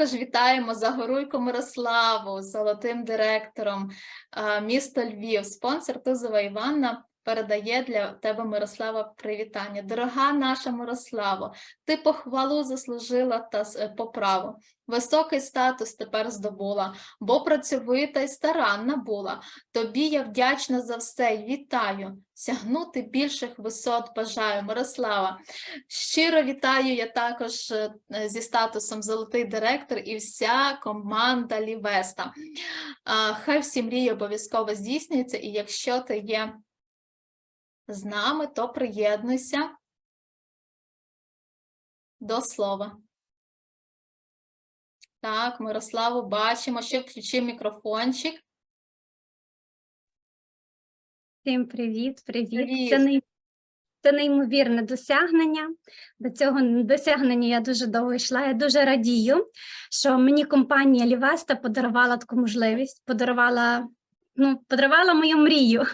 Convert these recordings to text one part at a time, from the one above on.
Також вітаємо Загоруйко Мирославу, золотим директором міста Львів. Спонсор Тузова Іванна передає для тебе Мирослава привітання. Дорога наша Мирославо, ти похвалу заслужила та е, поправу. Високий статус тепер здобула, бо працьовита й старанна була. Тобі я вдячна за все й вітаю. Сягнути більших висот бажаю, Мирослава. Щиро вітаю я також е, зі статусом Золотий директор і вся команда Лівеста. Хай всі мрії обов'язково здійснюються, і якщо ти є з нами, то приєднуйся до слова. Так, Мирославу бачимо, ще включи мікрофончик. Всім привіт, привіт. Привіт. Це, ней... це неймовірне досягнення. До цього досягнення я дуже довго йшла. Я дуже радію, що мені компанія Лівеста подарувала таку можливість, подарувала, ну, подарувала мою мрію.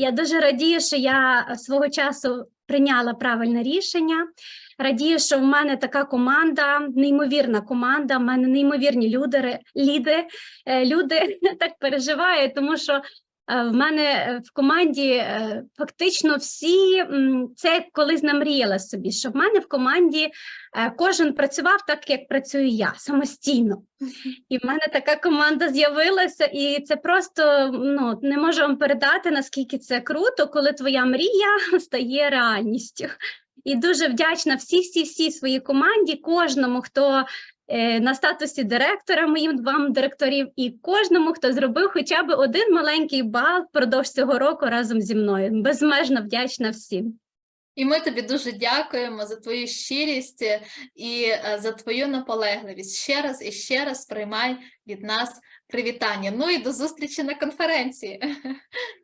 Я дуже радію, що я свого часу прийняла правильне рішення. Радію, що в мене така команда, неймовірна команда, в мене неймовірні люди, ліди, е, люди так переживають, тому що е, в мене в команді фактично всі це колись намріяла собі, що в мене в команді кожен працював так, як працюю я самостійно. І в мене така команда з'явилася, і це просто ну не можу вам передати, наскільки це круто, коли твоя мрія стає реальністю. І дуже вдячна всій всій всій своїй команді, кожному, хто е, на статусі директора, моїм вам директорів, і кожному, хто зробив хоча б один маленький бал впродовж цього року разом зі мною. Безмежно вдячна всім. І ми тобі дуже дякуємо за твою щирість е, і е, за твою наполегливість. Ще раз і ще раз приймай від нас привітання. Ну і до зустрічі на конференції.